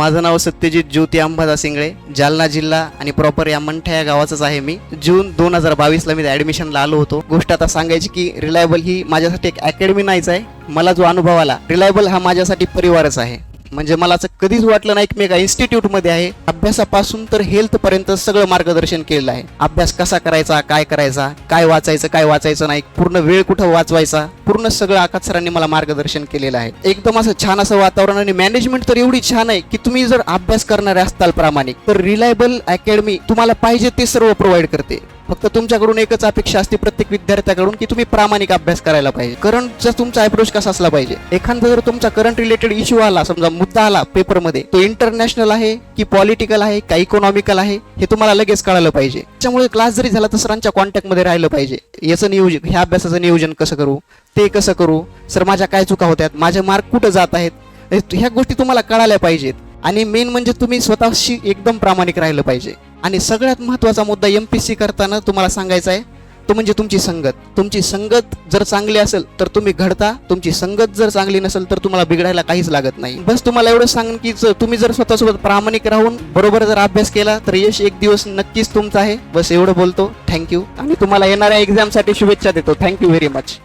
माझं नाव सत्यजित ज्योती अंबादा सिंगळे जालना जिल्हा आणि प्रॉपर या मंठा या गावाचाच आहे मी. जून दोन हजार बावीसला मी ऍडमिशनला आलो होतो. गोष्ट आता सांगायची की रिलायबल ही माझ्यासाठी एक अकॅडमी नाहीच आहे. मला जो अनुभव आला रिलायबल हा माझ्यासाठी परिवारच आहे. म्हणजे मला असं कधीच वाटलं नाही की मी एका इन्स्टिट्यूटमध्ये आहे. अभ्यासापासून तर हेल्थपर्यंत सगळं मार्गदर्शन केलेलं आहे. अभ्यास कसा करायचा काय करायचा काय वाचायचं काय वाचायचं नाही पूर्ण वेळ कुठं वाचवायचा पूर्ण सगळं आकाश सरांनी मला मार्गदर्शन केलेलं आहे. एकदम असं छान असं वातावरण आणि मॅनेजमेंट तर एवढी छान आहे की तुम्ही जर अभ्यास करणारे असताल प्रामाणिक तर रिलायबल अकॅडमी तुम्हाला पाहिजे ते सर्व प्रोव्हाइड करते. फक्त तुमच्याकडून एकच अपेक्षा असते प्रत्येक विद्यार्थ्याकडून की तुम्ही प्रामाणिक अभ्यास करायला पाहिजे. करंटचा तुमचा अप्रोच कसा असला पाहिजे? एखादा जर तुमचा करंट रिलेटेड इश्यू आला समजा मुद्दा आला पेपरमध्ये तो इंटरनॅशनल आहे की पॉलिटिकल आहे का इकॉनॉमिकल आहे हे तुम्हाला लगेच कळालं पाहिजे. त्यामुळे क्लास जरी झाला तर सरांच्या कॉन्टॅक्टमध्ये राहिलं पाहिजे. याचं नियोजन ह्या अभ्यासाचं नियोजन कसं करू? ते कसं करू? सर माझ्या काय चुका होत्यात? माझे मार्क कुठं जात आहेत? ह्या गोष्टी तुम्हाला कळाल्या पाहिजेत. आणि मेन म्हणजे तुम्ही स्वतःशी एकदम प्रामाणिक राहिलं पाहिजे. आणि सगळ्यात महत्त्वाचा मुद्दा एम पी सी करताना तुम्हाला सांगायचा आहे तो म्हणजे तुमची संगत. तुमची संगत जर चांगली असेल तर तुम्ही घडता तुमची संगत जर चांगली नसेल तर तुम्हाला बिघडायला काहीच लागत नाही. बस तुम्हाला एवढं सांग की जर तुम्ही जर स्वतःसोबत प्रामाणिक राहून बरोबर जर अभ्यास केला तर यश एक दिवस नक्कीच तुमचा आहे. बस एवढं बोलतो. थँक्यू आणि तुम्हाला येणाऱ्या एक्झामसाठी शुभेच्छा देतो. Thank you very much